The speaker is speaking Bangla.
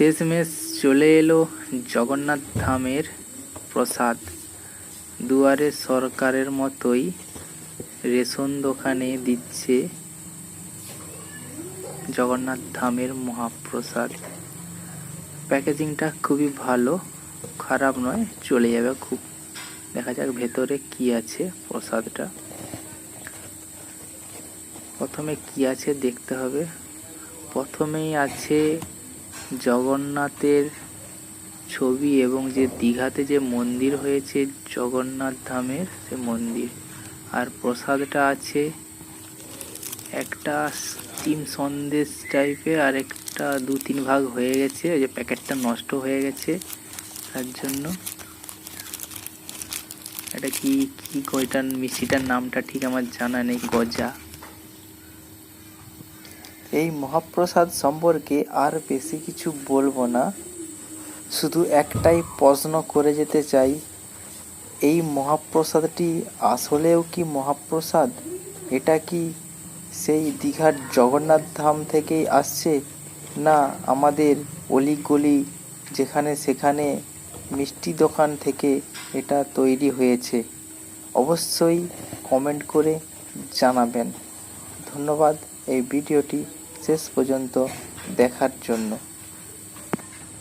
শেষমেশ চলে এলো জগন্নাথ ধামের প্রসাদ। দুয়ারে সরকারের মতোই রেশন দোকানে দিচ্ছে জগন্নাথ ধামের মহাপ্রসাদ। প্যাকেজিংটা খুবই ভালো, খারাপ নয়, চলে যাবে খুব। দেখা যাক ভেতরে কি আছে প্রসাদটা। প্রথমে কি আছে দেখতে হবে। প্রথমেই আছে জগন্নাথের ছবি এবং যে দীঘাতে যে মন্দির হয়েছে জগন্নাথ ধামের সে মন্দির। আর প্রসাদটা আছে একটা স্টিম সন্দেশ টাইপের আর একটা দু তিন ভাগ হয়ে গেছে। ওই যে প্যাকেটটা নষ্ট হয়ে গেছে। তার জন্য এটা কি কি ওইটার মিষ্টিটার নামটা ঠিক আমার জানা নেই, গজা। এই মহাপ্রসাদ সম্পর্কে আর বেশি কিছু বলব না। শুধু একটাই প্রশ্ন করে যেতে চাই, এই মহাপ্রসাদটি আসলেও কি মহাপ্রসাদ? এটা কি সেই দীঘার জগন্নাথ ধাম থেকেই আসছে, না আমাদের অলিগলি যেখানে সেখানে মিষ্টি দোকান থেকে এটা তৈরি হয়েছে? অবশ্যই কমেন্ট করে জানাবেন। ধন্যবাদ এই ভিডিওটি। শেষ পর্যন্ত দেখার জন্য।